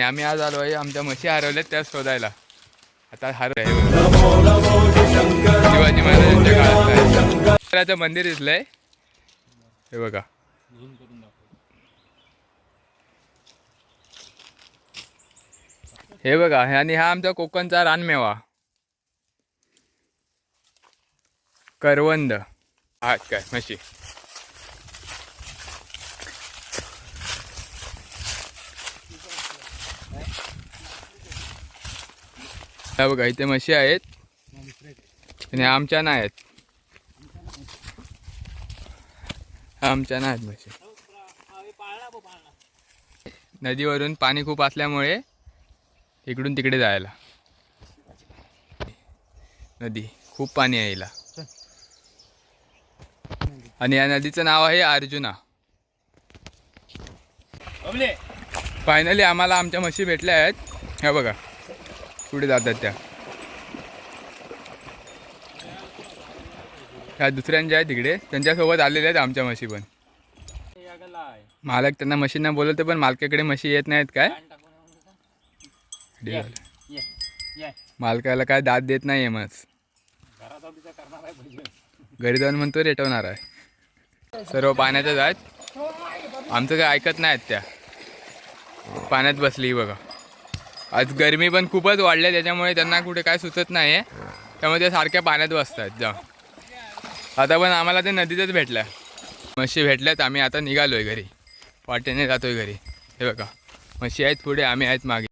आणि आम्ही आज आलो आहे आमच्या म्हशी हरवल्यात त्या शोधायला. आता हर आहे शिवाजी महाराजांच्या काळात. शंकराचं मंदिर दिसलंय. हे बघा. हे बघा आणि हा आमचा कोकणचा रानमेवा. करवंद. हा काय म्हशी. हा बघा इथे म्हशी आहेत. आणि आमच्या नाही आहेत. आमच्या नाही आहेत म्हशी. नदीवरून पाणी खूप असल्यामुळे इकडून तिकडे जायला. नदी खूप पाणी आहे हिला. आणि या नदीचं नाव आहे अर्जुना. फायनली आम्हाला आमच्या म्हशी भेटल्या आहेत. ह्या बघा. पुढे जातात त्या. ह्या दुसऱ्यांच्या आहेत तिकडे त्यांच्यासोबत आलेल्या आहेत आमच्या म्हशी पण. मालक त्यांना म्हशींना बोलवते पण मालकाकडे म्हशी येत नाहीत काय. मालकाला काय दाद देत नाही मग घरी जाऊन म्हणतो रेटवणार आहे. सर्व पाण्यातच आहेत. आमचं काय ऐकत नाहीत त्या. पाण्यात बसली बघा. आज गरमी पण खूपच वाढली त्याच्यामुळे त्यांना कुठे काय सुचत नाही आहे त्यामुळे ते सारख्या पाण्यात बसतात जा. आता पण आम्हाला ते नदीतच भेटलं. म्हशी भेटल्यात आम्ही आता निघालोय घरी. वाटेने जातोय घरी. हे बघा. म्हशी आहेत पुढे आम्ही आहेत मागे.